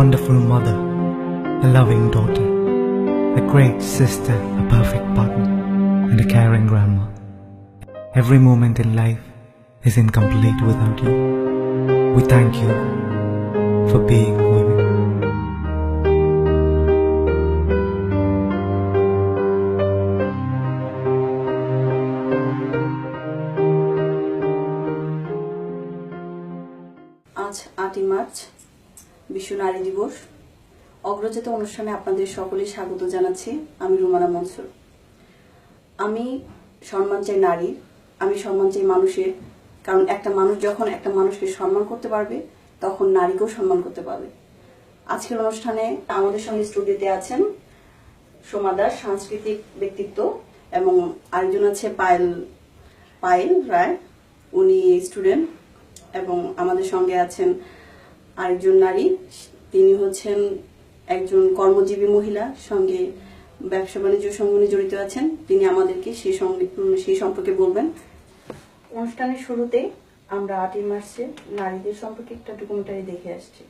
wonderful mother, a loving daughter, a great sister, a perfect partner, and a caring grandma. Every moment in life is incomplete without you. We thank you for being women. অগ্রজাত অনুষ্ঠানে আপনাদের সকলে স্বাগত জানাচ্ছি। আমি রুমানা মনসুর। আমি সম্মান চাই নারীর আমি সম্মান চাই মানুষের, কারণ একটা মানুষ যখন একটা মানুষকে সম্মান করতে পারবে, তখন নারীকেও সম্মান করতে পারবে। আজকের অনুষ্ঠানে আমাদের সঙ্গে স্টুডিওতে আছেন সোমা দাস, সাংস্কৃতিক ব্যক্তিত্ব, এবং আরেকজন আছে পায়েল পায়েল রায়। উনি স্টুডেন্ট, এবং আমাদের সঙ্গে আছেন আরেকজন নারী। তিনি হচ্ছেন একজন কর্মজীবী মহিলা সঙ্গে ব্যবসা বাণিজ্য সঙ্গে জড়িত আছেন তিনি আমাদেরকে সেই সেই সম্পর্কে বলবেন। অনুষ্ঠানের শুরুতে আমরা আটই মার্চে নারীদের সম্পর্কে একটা ডকুমেন্টারি দেখে আসছি।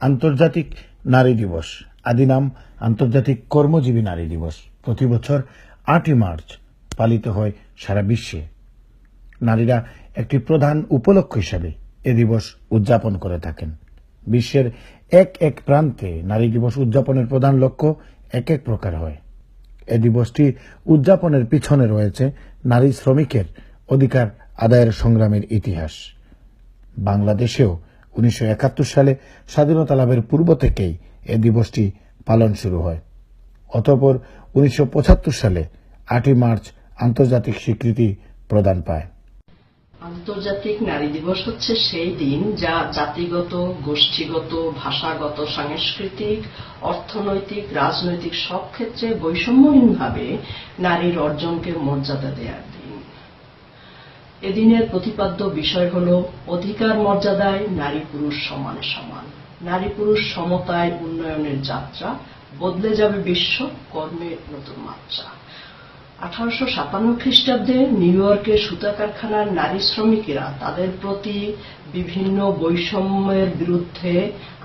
আন্তর্জাতিক নারী দিবস আদি নাম আন্তর্জাতিক কর্মজীবী নারী দিবস। প্রতি বছর আটই মার্চ পালিত হয় সারা বিশ্বে। নারীরা একটি প্রধান উপলক্ষ হিসাবে এ দিবস উদযাপন করে থাকেন। বিশ্বের এক এক প্রান্তে নারী দিবস উদযাপনের প্রধান লক্ষ্য এক এক প্রকার হয়। এ দিবসটি উদযাপনের পিছনে রয়েছে নারী শ্রমিকের অধিকার আদায়ের সংগ্রামের ইতিহাস। বাংলাদেশেও উনিশশো একাত্তর সালে স্বাধীনতা লাভের পূর্ব থেকেই এ দিবসটি পালন শুরু হয়। অতঃপর উনিশশো সালে আটই মার্চ আন্তর্জাতিক স্বীকৃতি প্রদান পায়। আন্তর্জাতিক নারী দিবস হচ্ছে সেই দিন যা জাতিগত, গোষ্ঠীগত, ভাষাগত, সাংস্কৃতিক, অর্থনৈতিক, রাজনৈতিক সব ক্ষেত্রে বৈষম্যহীনভাবে নারীর অর্জনকে মর্যাদা দেওয়ার দিন। এদিনের প্রতিপাদ্য বিষয় হল অধিকার মর্যাদায় নারী পুরুষ সমানে সমান। নারী পুরুষ সমতায় উন্নয়নের যাত্রা, বদলে যাবে বিশ্ব কর্মের নতুন মাত্রা। আঠারোশো সাতান্ন খ্রিস্টাব্দে নিউ ইয়র্কের সুতা কারখানার নারী শ্রমিকেরা তাদের প্রতি বিভিন্ন বৈষম্যের বিরুদ্ধে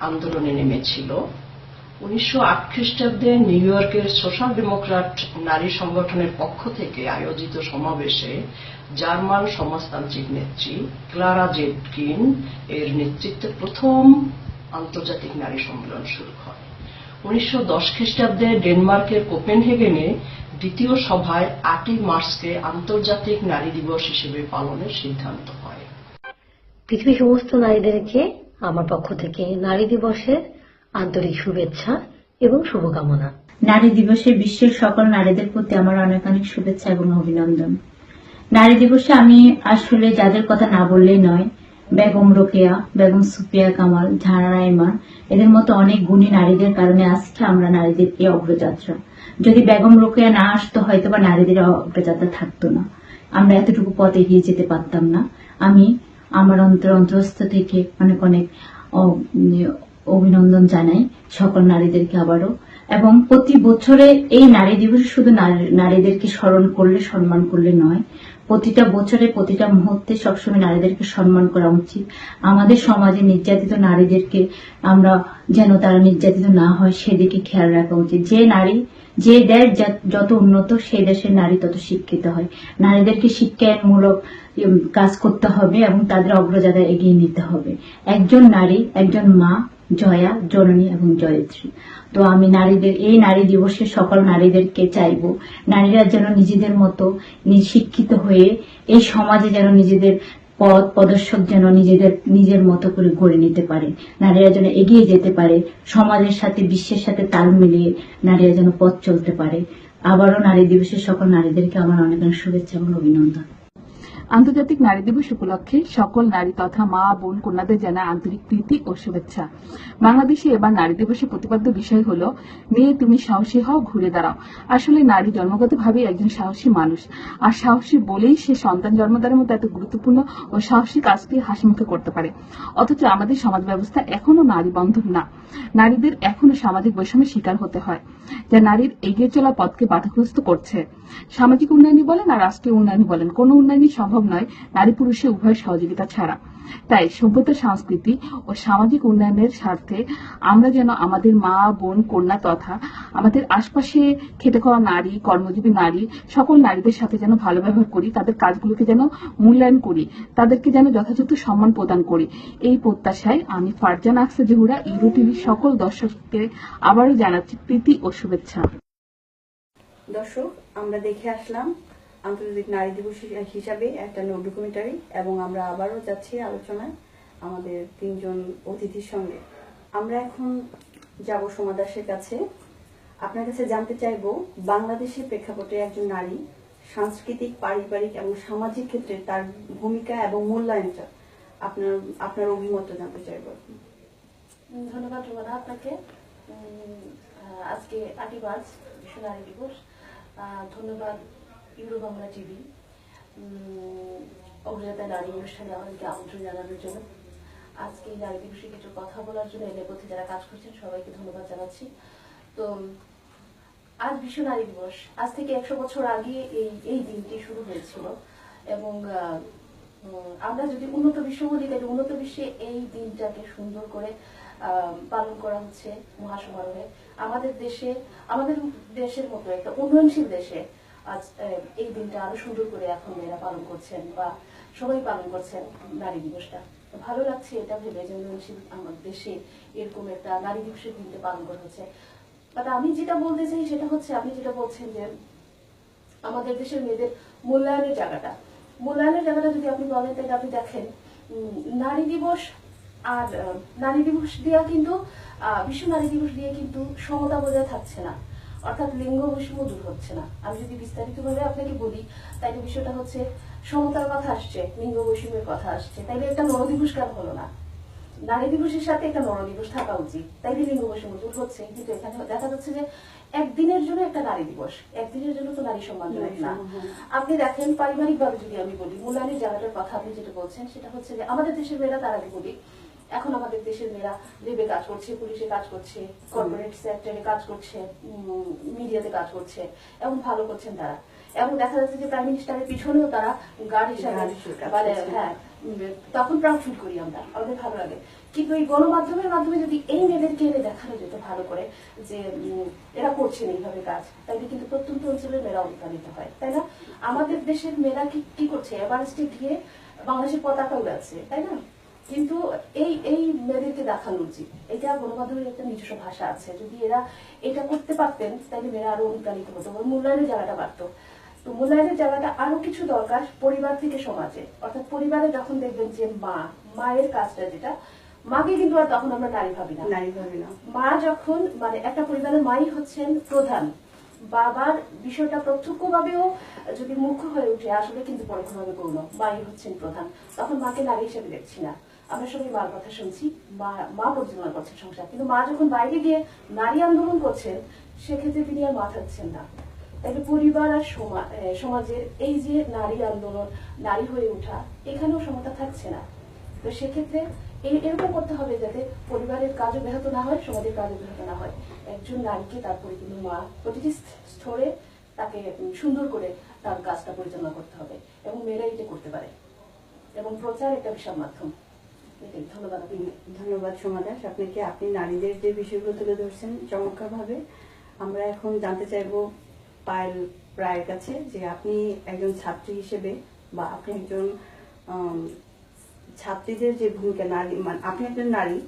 আন্দোলনে নেমেছিল। উনিশশো আট খ্রিস্টাব্দে নিউ ইয়র্কের সোশ্যাল ডেমোক্র্যাট নারী সংগঠনের পক্ষ থেকে আয়োজিত সমাবেশে জার্মান সমাজতান্ত্রিক নেত্রী ক্লারা জেটকিন এর নেতৃত্বে প্রথম আন্তর্জাতিক নারী সম্মেলন শুরু হয়। উনিশশো দশ খ্রিস্টাব্দে ডেনমার্কের কোপেনহেগেনে দ্বিতীয় সভায় আটই মার্চকে আন্তর্জাতিক নারী দিবস হিসেবে পালনের সিদ্ধান্ত হয়। পৃথিবীর সমস্ত নারীদেরকে আমার পক্ষ থেকে নারী দিবসের আন্তরিক শুভেচ্ছা এবং শুভকামনা। নারী দিবসে বিশ্বের সকল নারীদের প্রতি আমার অনেক অনেক শুভেচ্ছা এবং অভিনন্দন। নারী দিবসে আমি আসলে যাদের কথা না বললেই নয় বেগম রোকেয়া, বেগম সুপিয়া কামাল, ঝাড়া রাইমান এদের মতো অনেক গুণী নারীদের কারণে আজকে আমরা নারীদের এই অগ্রযাত্রা। যদি বেগম রোকেয়া না আসতো হয়তো বা নারীদের অগ্রযাত্রা থাকতো না। আমরা এতটুকু পথ এগিয়ে যেতে পারতাম না। আমি আমার অন্তর অন্তরস্থ থেকে অনেক অনেক অভিনন্দন জানাই সকল নারীদেরকে আবারও। এবং প্রতি বছরে এই নারী দিবসে শুধু নারী- নারীদেরকে স্মরণ করলে, সম্মান করলে নয় প্রতিটা বছরে, প্রতিটা মুহূর্তে সবসময় নারীদেরকে সম্মান করা উচিত। আমাদের সমাজে নির্যাতিত নারীদেরকে আমরা যেন তারা নির্যাতিত না হয়, সেদিকে খেয়াল রাখা উচিত। যে নারী, যে দেশ যত উন্নত, সেই দেশের নারী তত শিক্ষিত হয়। নারীদেরকে শিক্ষামূলক কাজ করতে হবে এবং তাদের অগ্রযাত্রা এগিয়ে নিতে হবে। একজন নারী, একজন মা, জয়া, জননী এবং জয়ত্রী। তো আমি নারীদের, এই নারী দিবসে সকল নারীদেরকে চাইব, নারীরা যেন নিজেদের মতো শিক্ষিত হয়ে এই সমাজে যেন নিজেদের পদ পদস্যক যেন নিজেদের, নিজের মতো করে গড়ে নিতে পারে। নারীরা যেন এগিয়ে যেতে পারে, সমাজের সাথে, বিশ্বের সাথে তাল মিলিয়ে নারীরা যেন পথ চলতে পারে। আবারও নারী দিবসে সকল নারীদেরকে আমার অনেক অনেক শুভেচ্ছা এবং অভিনন্দন। আন্তর্জাতিক নারী দিবস উপলক্ষে সকল নারী তথা মা, বোন, কন্যাদের জানায় আন্তরিক প্রীতি ও শুভেচ্ছা। বাংলাদেশে এবার নারী দিবসের প্রতিপাদ্য বিষয় হল, মেয়ে তুমি সাহসী হও, ঘুরে দাঁড়াও। আসলে নারী জন্মগতভাবে একজন সাহসী মানুষ। আর সাহসী বলেই সে সন্তান জন্মদানের মতো এত গুরুত্বপূর্ণ ও সাহসী কাজটি হাসিমুখে করতে পারে। অথচ আমাদের সমাজ ব্যবস্থা এখনও নারী বান্ধব না। নারীদের এখনও সামাজিক বৈষম্যের শিকার হতে হয়, যা নারীর এগিয়ে চলা পথকে বাধাগ্রস্ত করছে। সামাজিক উন্নয়নই বলেন আর রাষ্ট্রীয় উন্নয়নই বলেন। কোনো উন্নয়নই সম্ভব নয়, নারী পুরুষের উভয় সহযোগিতা ছাড়া। তাই সভ্যতা, সংস্কৃতি ও সামাজিক উন্নয়নের স্বার্থে আমরা যেন আমাদের মা, বোন, কন্যা তথা আমাদের আশপাশে খেটে খাওয়া নারী, কর্মজীবী নারী, সকল নারীদের সাথে যেন ভালো ব্যবহার করি, তাদের কাজগুলোকে যেন মূল্যায়ন করি, তাদেরকে যেন যথাযথ সম্মান প্রদান করি। এই প্রত্যাশায় আমি ফারজান আকসা জহুরা, ইউরো টিভির সকল দর্শককে আবারও জানাচ্ছি প্রীতি ও শুভেচ্ছা। দর্শক, আমরা দেখে আসলাম আন্তর্জাতিক নারী দিবস হিসাবে একটা ডকুমেন্টারি এবং আমরা আবারও যাচ্ছি আলোচনায় আমাদের তিনজন অতিথির সঙ্গে। আমরা এখন যাব সোমা দাসের কাছে। আপনার কাছে জানতে চাইব, বাংলাদেশের প্রেক্ষাপটে একজন নারী সাংস্কৃতিক, পারিবারিক এবং সামাজিক ক্ষেত্রে তার ভূমিকা এবং মূল্যায়নটা আপনার আপনার অভিমত জানতে চাইব ধন্যবাদ রোমানা আপনাকে। আজকে আটই মার্চ বিশ্ব নারী দিবস। ধন্যবাদ ইউরো বাংলা টিভি অগ্রযাত্রা নারী অনুষ্ঠানে আমাদেরকে আমন্ত্রণ জানানোর জন্য। আজকে এই নারী দিবসে কিছু কথা বলার জন্য এর নেপথ্যে যারা কাজ করছেন সবাইকে ধন্যবাদ জানাচ্ছি। তো, আজ বিশ্ব নারী দিবস। আজ থেকে একশো বছর আগে এই এই দিনটি শুরু হয়েছিল এবং আমরা যদি উন্নত বিশ্ব বলি তাহলে উন্নত বিশ্বে এই দিনটাকে সুন্দর করে পালন করা হচ্ছে মহাসমারোহে। আমাদের দেশে, আমাদের দেশের মতো একটা উন্নয়নশীল দেশে আজ এই দিনটা আরও সুন্দর করে এখন মেয়েরা পালন করছেন বা সবাই পালন করছেন নারী দিবসটা। ভালো লাগছে এটা ভেবে যে আমার দেশে এরকম একটা নারী দিবসের দিনটা পালন করা হচ্ছে। বাট আমি যেটা বলতে চাই সেটা হচ্ছে, আপনি যেটা বলছেন যে আমাদের দেশের মেয়েদের মূল্যায়নের জায়গাটা। মূল্যায়নের জায়গাটা যদি আপনি বলেন, তাহলে আপনি দেখেন নারী দিবস আর নারী দিবস দিয়া কিন্তু বিশ্ব নারী দিবস দিয়ে কিন্তু সমতা বজায় থাকছে না। অর্থাৎ লিঙ্গ বৈষম্য দূর হচ্ছে না। আমি যদি বিস্তারিতভাবে আপনাকে বলি তাইলে বিষয়টা হচ্ছে সমতার কথা আসছে লিঙ্গ বৈষম্যের কথা আসছে। তাইলে একটা নর দিবস কেন হলো না? নারী দিবসের সাথে একটা নর দিবস থাকা উচিত। তাইলে লিঙ্গ বৈষম্য দূর হচ্ছে কিন্তু এখানে দেখা যাচ্ছে যে একদিনের জন্য একটা নারী দিবস একদিনের জন্য তো নারী সম্মান না। আপনি দেখেন পারিবারিক ভাবে যদি আমি বলি মূল্যায়নের জায়গাটার কথা আপনি যেটা বলছেন সেটা হচ্ছে যে আমাদের দেশের মেয়েরা তার আগে বলি এখন আমাদের দেশের মেয়েরা লেবে কাজ করছে পুলিশে কাজ করছে কর্পোরেট সেক্টরে কাজ করছে মিডিয়াতে কাজ করছে এবং ভালো করছেন তারা। এবং দেখা যাচ্ছে যে প্রাইম মিনিস্টারের পিছনেও তারা গার্ড হিসাবে মানে হ্যাঁ তখন প্রাউড ফিল করি আমরা আমাদের ভালো লাগে। কিন্তু এই গণমাধ্যমের মাধ্যমে যদি এই মেয়েদেরকে এনে দেখানো যেত ভালো করে যে এরা করছেন এইভাবে কাজ তাইলে কিন্তু প্রত্যন্ত অঞ্চলের মেয়েরা অনুপ্রাণিত হয় তাই না? আমাদের দেশের মেয়েরা কি কি করছে? এভারেস্টে গিয়ে বাংলাদেশের পতাকা উড়াচ্ছে তাই না? কিন্তু এই এই মেয়েদেরকে দেখানো উচিত। এটা গণমাধ্যমের একটা নিজস্ব ভাষা আছে। যদি এরা এটা করতে পারতেন তাহলে মেয়েরা আরও অনুপ্রাণিত হতো। মূল্যায়নের জায়গাটা বাড়তো। তো মূল্যায়নের জায়গাটা আরও কিছু দরকার পরিবার থেকে সমাজে। অর্থাৎ পরিবারে যখন দেখবেন যে মা মায়ের কাজটা যেটা মাকে কিন্তু আর তখন আমরা নারী ভাবি না। নারী ভাবি না। মা যখন মানে একটা পরিবারের মাই হচ্ছেন প্রধান। বাবার বিষয়টা প্রত্যক্ষভাবেও যদি মুখ্য হয়ে উঠে আসলে কিন্তু পরোক্ষভাবে গৌণ মাই হচ্ছেন প্রধান। তখন মাকে নারী হিসেবে দেখছি না। আমরা সবাই মার কথা শুনছি। মা মা পরিচালনা করছেন সংসার কিন্তু মা যখন বাইরে গিয়ে নারী আন্দোলন করছেন, সেক্ষেত্রে তিনি আর মা থাকছেন না। তাহলে পরিবার আর সমা- সমাজের এই যে নারী আন্দোলন, নারী হয়ে ওঠা, এখানেও সমতা থাকছে না। তো সেক্ষেত্রে এরকম করতে হবে যাতে পরিবারের কাজও ব্যাহত না হয়, সমাজের কাজও ব্যাহত না হয়। একজন নারীকে তারপরে কিন্তু মা প্রতিটি স্তরে তাকে সুন্দর করে তার কাজটা পরিচালনা করতে হবে এবং মেয়েরা এটা করতে পারে। এবং প্রচার একটা বিশাল মাধ্যম। ধন্যবাদ। ধন্যবাদ সোমা দাস। আপনাকে, আপনি নারীদের যে বিষয়গুলো তুলে ধরছেন চমৎকার ভাবে আমরা এখন জানতে চাইব পায়েল রায়ের কাছে যে আপনি একজন ছাত্রী হিসেবে বা আপনি একজন ছাত্রীদের যে ভূমিকা, নারী মানে আপনি একজন নারী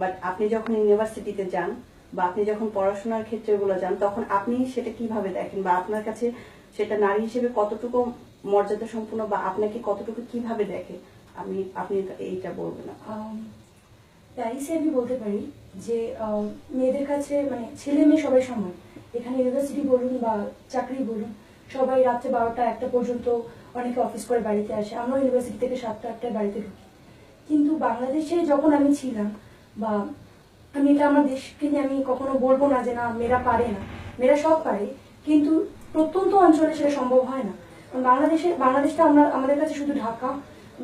বাট আপনি যখন ইউনিভার্সিটিতে যান বা আপনি যখন পড়াশোনার ক্ষেত্রে গুলো যান, তখন আপনি সেটা কীভাবে দেখেন বা আপনার কাছে সেটা নারী হিসেবে কতটুকু মর্যাদা সম্পূর্ণ বা আপনাকে কতটুকু কীভাবে দেখে? আমি, আপনি এইটা বলবেন প্যারিসে আমি বলতে পারি যে মেয়েদের কাছে মানে ছেলে মেয়ে সবাই সমান। এখানে ইউনিভার্সিটি বলুন বা চাকরি বলুন, সবাই রাত্রে বারোটা একটা পর্যন্ত অনেকে অফিস করে বাড়িতে আসে। আমরা ইউনিভার্সিটি থেকে সাতটা আটটায় বাড়িতে ঢুকি। কিন্তু বাংলাদেশে যখন আমি ছিলাম, বা আমি এটা আমার দেশকে নিয়ে আমি কখনো বলব না যে না, মেয়েরা পারে না। মেয়েরা সব পারে, কিন্তু প্রত্যন্ত অঞ্চলে সেটা সম্ভব হয় না। বাংলাদেশে, বাংলাদেশটা আমরা, আমাদের কাছে শুধু ঢাকা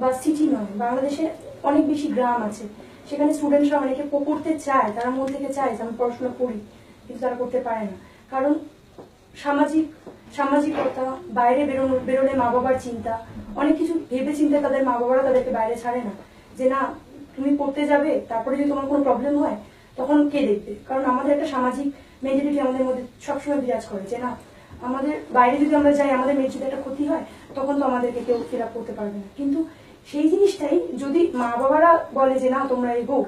বা সিটি নয়, বাংলাদেশে অনেক বেশি গ্রাম আছে। সেখানে স্টুডেন্টরা অনেকে পড়তে চায়, তারা মন থেকে চায় যে আমি পড়াশোনা করি, কিন্তু তারা করতে পারে না। কারণ সামাজিক, সামাজিকতা, বাইরে বেরোনো, বেরোলে মা বাবার চিন্তা, অনেক কিছু ভেবে চিন্তে তাদের মা বাবারা তাদেরকে বাইরে ছাড়ে না। যে না, তুমি পড়তে যাবে, তারপরে যদি তোমার কোনো প্রবলেম হয়, তখন কে দেখবে? কারণ আমাদের একটা সামাজিক মেন্টালিটি আমাদের মধ্যে সবসময় বিরাজ করে যে না, আমাদের বাইরে যদি আমরা যাই, আমাদের মেয়ের যদি একটা ক্ষতি হয়, তখন তো আমাদেরকে কেউ ফিল আপ করতে পারবে না। কিন্তু সেই জিনিসটাই যদি মা বাবারা বলে যে না, তোমরা এগো,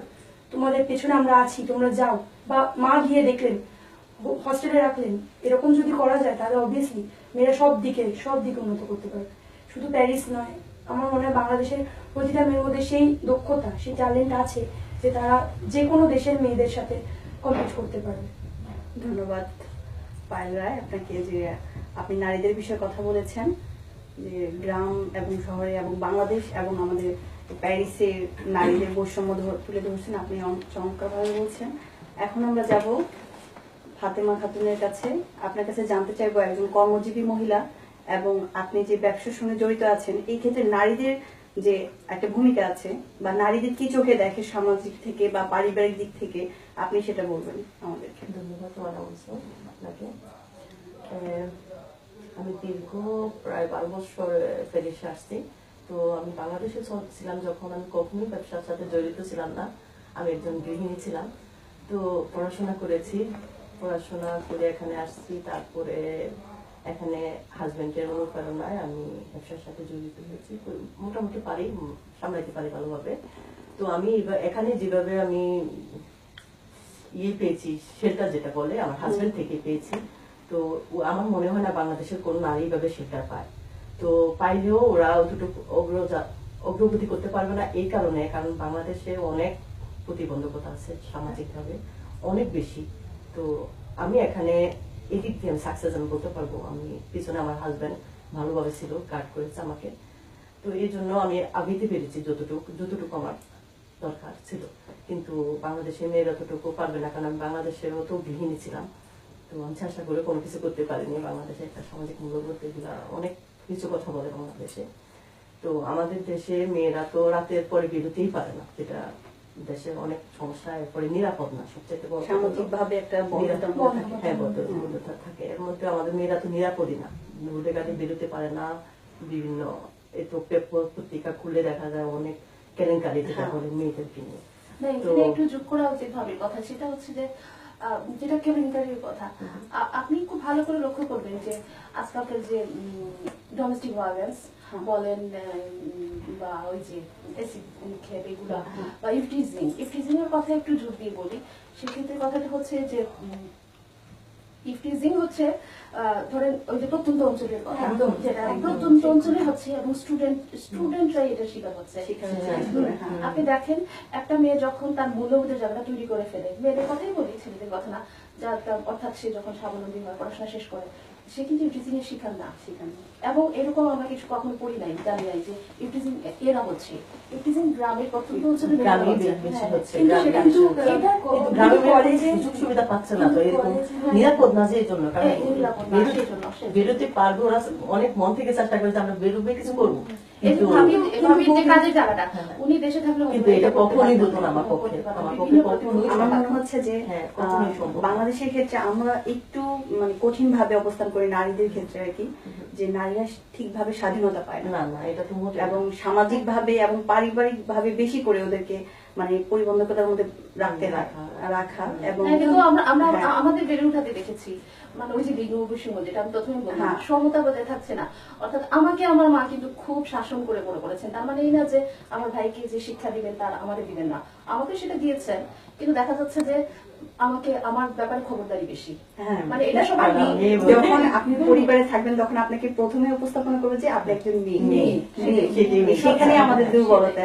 তোমাদের পেছনে আমরা আছি, তোমরা যাও, বা মা গিয়ে দেখলেন হস্টেলে রাখলেন, এরকম যদি করা যায়, তাহলে অবভিয়াসলি মেয়েরা সব দিকে সব দিকে উন্নত করতে পারবে। শুধু প্যারিস নয় আমার মনে হয় বাংলাদেশের প্রতিটা মেয়ের মধ্যে সেই দক্ষতা, সেই ট্যালেন্ট আছে যে তারা যে কোনো দেশের মেয়েদের সাথে কম্পিট করতে পারবে ধন্যবাদ, পায়েল রায়। আপনাকে যে আপনি নারীদের বিষয়ে কথা বলেছেন, যে গ্রাম এবং শহরে এবং বাংলাদেশ এবং আমাদের প্যারিসে নারীদের বৈষম্য তুলে ধরছেন, আপনি চমৎকারভাবে বলছেন। এখন আমরা যাব ফাতেমা খাতুনের কাছে। আপনার কাছে জানতে চাইব একজন কর্মজীবী মহিলা এবং আপনি যে ব্যবসার সঙ্গে জড়িত আছেন, এই ক্ষেত্রে নারীদের যে একটা ভূমিকা আছে বা নারীদের কি চোখে দেখে সামাজিক থেকে বা পারিবারিক দিক থেকে, আপনি সেটা বলবেন আমাদেরকে ধন্যবাদ আপনাকে। আমি দীর্ঘ প্রায় বারো বছর প্যারিসে আসছি। তো আমি বাংলাদেশে ছিলাম যখন আমি কখনোই ব্যবসার সাথে জড়িত ছিলাম না। আমি একজন গৃহিণী ছিলাম। তো পড়াশোনা করেছি। পড়াশোনা করে এখানে আসছি। তারপরে এখানে হাজবেন্ডের অনুপ্রেরণায় আমি ব্যবসার সাথে জড়িত হয়েছি। তো মোটামুটি পারি সামলাইতে পারি ভালোভাবে। তো আমি এখানে যেভাবে আমি ইয়ে পেয়েছি শেল্টার যেটা বলে আমার হাজবেন্ড থেকে পেয়েছি। তো আমার মনে হয় না বাংলাদেশের কোন নারী ভাবে শেল্টার পায়। তো পাইলেও ওরা অতটুকু অগ্রজা- অগ্রগতি করতে পারবে না এই কারণে কারণ বাংলাদেশে অনেক প্রতিবন্ধকতা আছে সামাজিকভাবে অনেক বেশি। তো আমি এখানে এদিক দিয়ে আমি সাকসেস আমি বলতে পারব। আমি পিছনে আমার হাজব্যান্ড ভালোভাবে ছিল গার্ড করেছে আমাকে। তো এই জন্য আমি আগাইতে পেরেছি যতটুকু যতটুকু আমার দরকার ছিল। কিন্তু বাংলাদেশের মেয়েরা ততটুকু পারবে না, কারণ আমি বাংলাদেশেরও তো গৃহিণী ছিলাম। তো আমি চেষ্টা করে কোনো কিছু করতে পারিনি। বাংলাদেশে একটা সামাজিক মূল্যবোধ, এগুলা অনেক কিছু কথা বলে বাংলাদেশে। তো আমাদের দেশে মেয়েরা তো রাতের পরে বেরোতেই পারে না, যেটা দেশে অনেক সমস্যা এরপরে নিরাপদ না সবচেয়ে একটা বন্ধতা থাকে। হ্যাঁ থাকে এর মধ্যে আমাদের মেয়েরা তো নিরাপদই না। রোডে গাড়ি বেরোতে পারে না বিভিন্ন এই তো পেপার পত্রিকা খুলে দেখা যায় অনেক কেলেঙ্কারি যেটা হ্যাঁ। বলে মেয়েদেরকে নিয়ে। একটু যোগ করা উচিত ভাবির কথা সেটা হচ্ছে যে আহ, যেটা কেলেঙ্কারির কথা আপনি খুব ভালো করে লক্ষ্য করবেন যে আজকালকার যে ডোমেস্টিক ভায়োলেন্স বলেন বা ওই যে অ্যাসিড নিক্ষেপ এগুলা বা ইফটিজিং ইফটিজিং এর কথা একটু জোর দিয়ে বলি। সেক্ষেত্রে কথাটা হচ্ছে যে ইফটিজিং হচ্ছে ধরেন ওই যে প্রত্যন্ত অঞ্চলের কথা যেটা প্রত্যন্ত অঞ্চলে হচ্ছে এবং স্টুডেন্ট স্টুডেন্টরাই এটা শিকার হচ্ছে। হ্যাঁ, হ্যাঁ। আপনি দেখেন একটা মেয়ে যখন তার মূল্যবোধের জায়গাটা তৈরি করে ফেলে মেয়েদের কথাই বলি ছেলেদের কথা না যা অর্থাৎ সে যখন স্বাবলম্বী হয় পড়াশোনা শেষ করে সে কিন্তু শিকার না এবং এরকম আমরা কিছু কখনো পড়ি নাই জানি নাই যে ইউটিজিং এরা হচ্ছে ইউটিজিং গ্রামের গ্রামে হচ্ছে। বেশি হ্যাঁ, কিন্তু গ্রামে এটা কলেজে- সুযোগ সুবিধা পাচ্ছে না তো এরকম হ্যাঁ। নিরাপদ না যে জন্য কারণ হ্যাঁ। বেরোতে পারব ওরা অনেক মন থেকে চেষ্টা করে যে আমরা বেরোবে কিছু করব হ্যাঁ। বাংলাদেশের ক্ষেত্রে আমরা একটু মানে কঠিন ভাবে অবস্থান করি নারীদের ক্ষেত্রে আর কি যে নারীরা ঠিকভাবে স্বাধীনতা পায় না। এটা তো এবং সামাজিক ভাবে এবং পারিবারিক ভাবে বেশি করে ওদেরকে মানে পরিবন্ধকতার মধ্যে রাখতে রাখা রাখা এবং হ্যাঁ, আমরা হ্যাঁ। আমাদের বেড়ে উঠাতে দেখেছি মানে ওই যে লিঙ্গ বৈষম্য যেটা আমি প্রথমে বললাম হ্যাঁ। সমতা বজায় থাকছে না অর্থাৎ আমাকে আমার মা কিন্তু খুব শাসন করে বড় করেছেন তার মানে এই না যে আমার ভাইকে যে শিক্ষা দিবেন তার আমাদের দিবেন না আমাকে সেটা দিয়েছেন কিন্তু দেখা যাচ্ছে যে আমাকে আমার ব্যাপারে খবরদারি বেশি হ্যাঁ মানে এটা সবাই যখন আপনি পরিবারে থাকবেন তখন আপনাকে প্রথমে উপস্থাপনা করবে যে আপনি একজন মেয়ে। সেখানে আমাদের দুর্বলতা।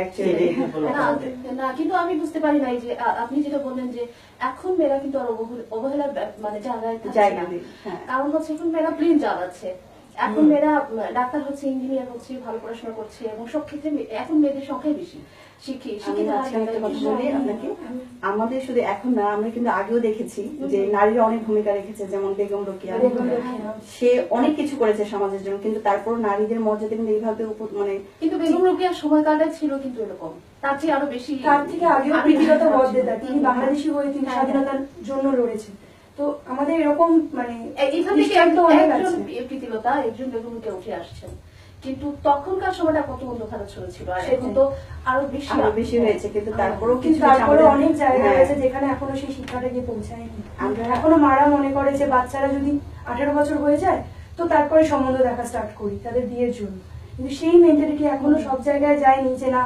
না, কিন্তু আমি বুঝতে পারি নাই যে আপনি যেটা বললেন যে এখন মেয়েরা কিন্তু আর অবহেলা- মানে জায়গায় জায়গা না। হ্যাঁ। কারণ হচ্ছে এখন মেয়েরা প্লেন চালাচ্ছে এখন মেয়েরা ডাক্তার হচ্ছে ইঞ্জিনিয়ার হচ্ছে ভালো পড়াশোনা করছে এবং সব ক্ষেত্রে এখন মেয়েদের সংখ্যাই বেশি। আমাদের শুধু এখন না আমরা কিন্তু আগেও দেখেছি যে নারীরা অনেক ভূমিকা রেখেছে যেমন বেগম রোকিয়া। সে অনেক কিছু করেছে সমাজের জন্য কিন্তু তারপর নারীদের মর্যাদা কিন্তু এইভাবে মানে কিন্তু বেগম রোকেয়ার সময়কালটাই ছিল কিন্তু এরকম। তার চেয়ে আরও বেশি তার থেকে আগেও প্রীতিলতা বরদেতা তিনি বাংলাদেশি হয়ে তিনি হ্যাঁ, স্বাধীনতার জন্য লড়েছেন। তো আমাদের এরকম মানে আছে। প্রীতিলতা একজন বেগমকে উঠে আসছেন কিন্তু তখনকার সময়টা কত অন্ধকার ছিল আর এখন তো আরও বেশি বেশি হয়েছে কিন্তু তারপরেও কিন্তু তারপরে অনেক জায়গা হ্যাঁ। রয়েছে যেখানে এখনও সেই শিক্ষাটা গিয়ে পৌঁছায়নি। আমরা- এখনও মারা মনে করে যে বাচ্চারা যদি আঠারো বছর হয়ে যায় তো তারপরে সম্বন্ধ দেখা স্টার্ট করি তাদের বিয়ের জন্য। কিন্তু সেই মেন্টালিটি এখনও সব জায়গায় যায়নি যে না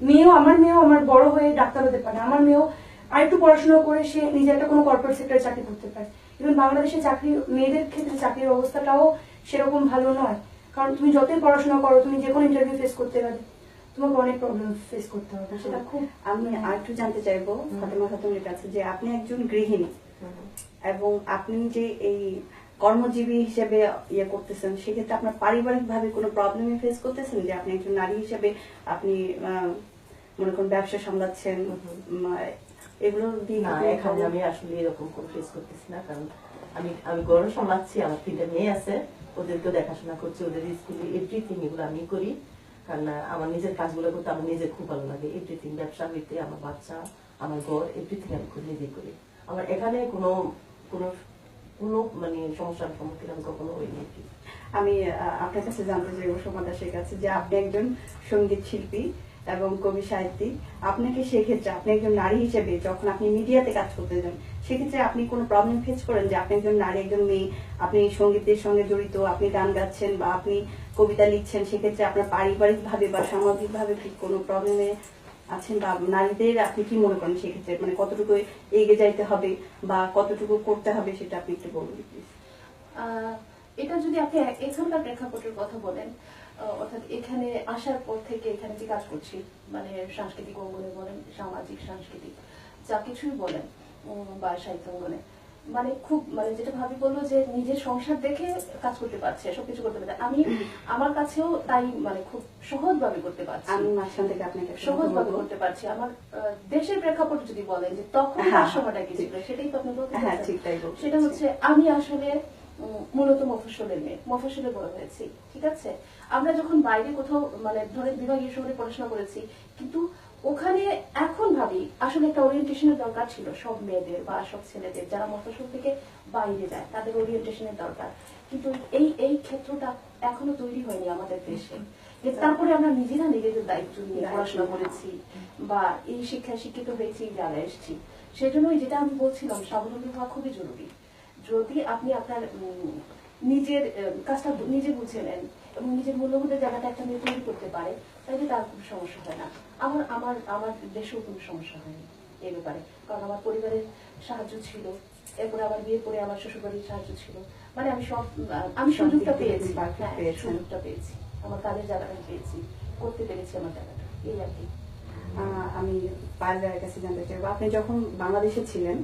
মেয়েও আমার মেয়েও আমার বড় হয়ে ডাক্তার হতে পারে আমার মেয়েও আর একটু পড়াশোনা করে সে নিজে একটা কোনো কর্পোরেট সেক্টরে চাকরি করতে পারে। এবং বাংলাদেশে চাকরি মেয়েদের ক্ষেত্রে চাকরির অবস্থাটাও সেরকম ভালো নয়। কারণ তুমি যতই পড়াশোনা করো তুমি যে কোনো ইন্টারভিউ ফেস করতে পারবে। তোমাকে অনেক প্রবলেম ফেস করতে হবে। সেটা খুব আমি আর একটু জানতে চাইব ফাতেমা খাতুনের কাছে যে আপনি একজন গৃহিণী। এবং আপনি যে এই কর্মজীবী হিসেবে ইয়ে করতেছেন সেক্ষেত্রে আপনার পারিবারিক ভাবে কোনো প্রবলেম ফেস করতেছেন? যে আপনি একজন নারী হিসেবে আপনি মনে করুন ব্যবসা সামলাচ্ছেন এগুলো দিয়ে না এখানে আমি আসলে এরকম কোনো ফেস করতেছি না কারণ আমি আমি গরম সামলাচ্ছি আমার তিনটা মেয়ে আছে ওদেরকেও দেখাশোনা করছি ওদের স্কুলে এভরিথিং এগুলো আমি করি কারণ আমার নিজের কাজগুলো করতে আমার নিজের খুব ভালো লাগে এভরিথিং ব্যবসা হইতে আমার বাচ্চা আমার ঘর এভরিথিং আমি খুব নিজেই করি। আমার এখানে কোনো কোনো কোনো মানে সমস্যার সম্মুখীন আমি কখনো হইনি। আমি আপনার কাছে জানতে চাইব সোমা দাসের কাছে যে আপনি একজন সংগীত শিল্পী। এবং কবি সাহিত্যিক আপনাকে সেক্ষেত্রে আপনি একজন নারী হিসেবে যখন আপনি মিডিয়াতে কাজ করতে যান সেক্ষেত্রে আপনি কোনো প্রবলেম ফেস করেন যে আপনি একজন নারী একজন মেয়ে আপনি সঙ্গীতের সঙ্গে জড়িত আপনি গান গাচ্ছেন বা আপনি কবিতা লিখছেন সেক্ষেত্রে আপনার পারিবারিক ভাবে বা সামাজিক ভাবে কি কোনো প্রবলেমে আছেন বা নারীদের আপনি কি মনে করেন সেক্ষেত্রে মানে কতটুকু এগিয়ে যাইতে হবে বা কতটুকু করতে হবে সেটা আপনি একটু বলুন। আহ, এটা যদি আপনি এখানকার প্রেক্ষাপটের কথা বলেন অর্থাৎ এখানে আসার পর থেকে এখানে যে কাজ করছি মানে সাংস্কৃতিক অঙ্গনে বলেন সামাজিক সাংস্কৃতিক যা কিছুই বলেন বা সাহিত্য অঙ্গনে মানে খুব মানে যেটা ভাবি বলল যে নিজের সংসার দেখে কাজ করতে পারছে সবকিছু করতে পারছে। আমি আমার কাছেও তাই মানে খুব সহজ ভাবে করতে পারছি। আমি মাঝখান থেকে আপনাকে একটা কথা সহজ ভাবে বলব। করতে পারছি। আমার দেশের প্রেক্ষাপট যদি বলেন যে তখন হ্যাঁ, সময়টা কি ছিল সেটাই তো আপনি বলতে হ্যাঁ, ঠিক তাই বলতে সেটা হচ্ছে আমি আসলে মূলত মফস্বলের মেয়ে মফস্বলে বড় হয়েছি ঠিক আছে? আমরা যখন বাইরে কোথাও মানে ধরেন বিভাগীয় শহরে পড়াশোনা করেছি কিন্তু ওখানে এখন ভাবি আসলে একটা ওরিয়েন্টেশনের দরকার ছিল সব মেয়েদের বা সব ছেলেদের যারা মফস্বল থেকে বাইরে যায় তাদের ওরিয়েন্টেশনের দরকার। কিন্তু এই এই ক্ষেত্রটা এখনও তৈরি হয়নি আমাদের দেশে। যে তারপরে আমরা নিজেরা নিজেদের দায়িত্ব নিয়ে পড়াশোনা করেছি বা এই শিক্ষায় শিক্ষিত হয়েছি যারা এসেছি সেজন্যই যেটা আমি বলছিলাম স্বাবলম্বী হওয়া খুবই জরুরি। যদি আপনি আপনার নিজের কাজটা নিজে বুঝে নেন এবং নিজের মূল্যবোধের জায়গাটা একটা মেয়ে তৈরি করতে পারে তাহলে তার কোনো সমস্যা হয় না। আমার আমার আমার দেশেও কোনো সমস্যা হয়নি এ ব্যাপারে। কারণ আমার পরিবারের সাহায্য ছিল এরপরে আমার বিয়ে করে আমার শ্বশুরবাড়ির সাহায্য ছিল। মানে আমি সব আমি সুযোগটা পেয়েছি। হ্যাঁ। সুযোগটা পেয়েছি। আমার কাজের জায়গাটা পেয়েছি। করতে পেরেছি আমার জায়গাটা। এই আর কি। আমি ভাইয়ের কাছে জানতে চাইব। আপনি যখন বাংলাদেশে ছিলেন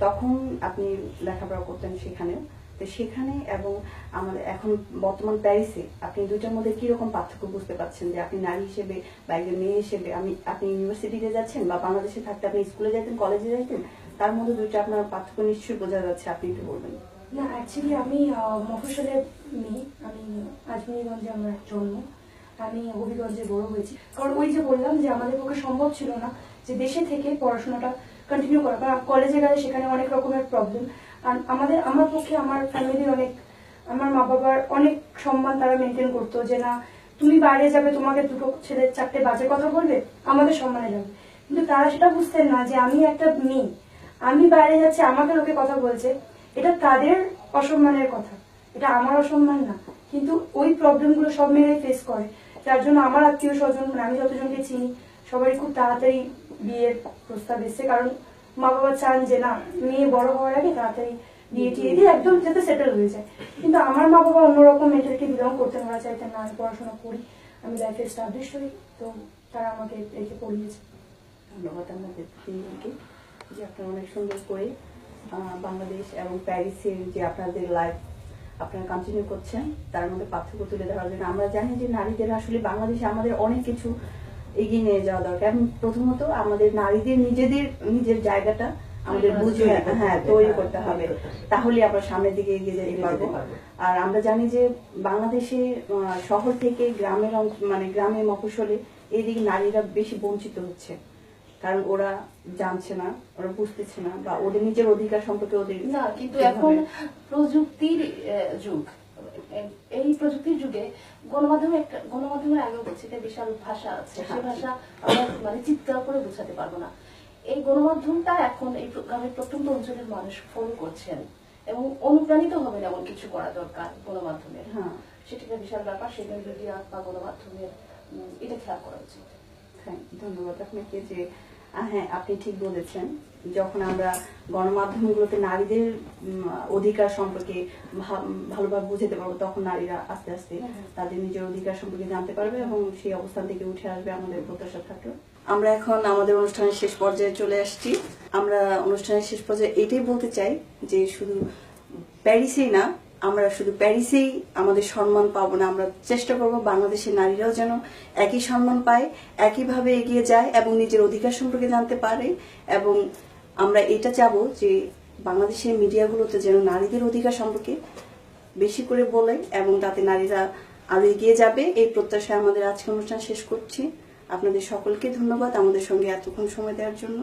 তখন আপনি লেখাপড়া করতেন সেখানে তো সেখানে এবং আমাদের এখন বর্তমান প্যারিসে আপনি দুইটার মধ্যে কি রকম পার্থক্য বুঝতে পারছেন? যে আপনি নারী হিসেবে বা একজন মেয়ে হিসেবে আমি আপনি ইউনিভার্সিটিতে যাচ্ছেন বা বাংলাদেশে থাকতে আপনি স্কুলে যাইতেন কলেজে যাইতেন তার মধ্যে দুইটা আপনার পার্থক্য নিশ্চয়ই বোঝা যাচ্ছে আপনি একটু বলবেন। না অ্যাকচুয়ালি আমি আহ, মফস্বলের মেয়ে আমি আজমিরগঞ্জে আমার জন্ম। আমি হবিগঞ্জে বড় হয়েছি। কারণ ওই যে বললাম যে আমাদের পক্ষে সম্ভব ছিল না যে দেশে থেকে পড়াশোনাটা কন্টিনিউ করা বা কলেজে গেলে সেখানে অনেক রকমের প্রবলেম আর আমাদের, আমার পক্ষে, আমার ফ্যামিলির অনেক, আমার মা বাবার অনেক সম্মান তারা মেনটেন করতো যে না, তুমি বাইরে যাবে, তোমাকে দুটো ছেলে, চারটে বাজে কথা বলবে, আমাদের সম্মানে যাবে। কিন্তু তারা সেটা বুঝতেন না যে আমি একটা মেয়ে। আমি বাইরে যাচ্ছি, আমাকে লোকে কথা বলছে। এটা তাদের অসম্মানের কথা। এটা আমার অসম্মান না। কিন্তু ওই প্রবলেমগুলো সব মেয়েরাই ফেস করে। যার জন্য আমার আত্মীয় স্বজন আমি যতজনকে চিনি, সবাই খুব তাড়াতাড়ি বিয়ের প্রস্তাব এসছে। কারণ মা বাবা চান যে, না, মেয়ে বড় হওয়ার আগে তাড়াতাড়ি বিয়ে টিয়ে দিয়ে একদম যাতে সেটেল হয়ে যায়। কিন্তু আমার মা বাবা অন্যরকম মেন্টালিটি বিলং করতেন ওরা চাইতেন না, আমি পড়াশোনা করি, আমি লাইফে এস্টাবলিশ হই, তো তারা আমাকে রেখে পড়িয়েছে। ধন্যবাদ আমাদের তিনজনকে যে আপনারা অনেক সুন্দর করে বাংলাদেশ এবং প্যারিসের যে আপনাদের লাইফ আপনারা কন্টিনিউ করছেন, তার মধ্যে পার্থক্য তুলে ধরার জন্য। আমরা জানি যে নারীদের আসলে বাংলাদেশে আমাদের অনেক কিছু এগিয়ে নিয়ে যাওয়া দরকার। এবং প্রথমত আমাদের নারীদের নিজেদের নিজের জায়গাটা আমাদের বুঝে হ্যাঁ তৈরি করতে হবে। তাহলে আমরা সামনের দিকে এগিয়ে যেতে পারব। আর আমরা জানি যে বাংলাদেশে আহ, শহর থেকে গ্রামের মানে গ্রামে মফস্বলে এইদিকে নারীরা বেশি বঞ্চিত হচ্ছে। কারণ ওরা জানছে না ওরা বুঝতেছে না বা ওদের নিজের অধিকার সম্পর্কে ওদের না কিন্তু এখন প্রযুক্তির যুগ। এই প্রযুক্তির যুগে গণমাধ্যমে একটা গণমাধ্যমের আগে হচ্ছে একটা বিশাল ভাষা আছে। সেই ভাষা আমরা মানে চিৎকার করে বোঝাতে পারব না। এই গণমাধ্যমটা এখন এই গ্রামের প্রত্যন্ত অঞ্চলের মানুষ ফলো করছেন এবং অনুপ্রাণিত হবেন এমন কিছু করা দরকার গণমাধ্যমের। হ্যাঁ। সেটা একটা বিশাল ব্যাপার সেটা মিডিয়া বা গণমাধ্যমের এটা খেয়াল করা উচিত। থ্যাংক ধন্যবাদ। আপনাকে যে হ্যাঁ আপনি ঠিক বলেছেন। যখন আমরা গণমাধ্যমগুলোতে নারীদের অধিকার সম্পর্কে ভালোভাবে বুঝতে পারব তখন নারীরা আস্তে আস্তে তাদের নিজের অধিকার সম্পর্কে জানতে পারবে এবং সেই অবস্থান থেকে উঠে আসবে আমাদের প্রত্যাশা থাকল আমরা এখন আমাদের অনুষ্ঠানের শেষ পর্যায়ে চলে আসছি। আমরা অনুষ্ঠানের শেষ পর্যায়ে এটাই বলতে চাই যে শুধু প্যারিসেই না আমরা শুধু প্যারিসেই আমাদের সম্মান পাবো না, আমরা চেষ্টা করব বাংলাদেশের নারীরাও যেন একই সম্মান পায়, একইভাবে এগিয়ে যায় এবং নিজের অধিকার সম্পর্কে জানতে পারে এবং আমরা এটা চাবো যে বাংলাদেশের মিডিয়াগুলোতে যেন নারীদের অধিকার সম্পর্কে বেশি করে বলে এবং তাতে নারীরা আরও এগিয়ে যাবে। এই প্রত্যাশায় আমাদের আজকের অনুষ্ঠান শেষ করছি। আপনাদের সকলকে ধন্যবাদ আমাদের সঙ্গে এতক্ষণ সময় দেওয়ার জন্য।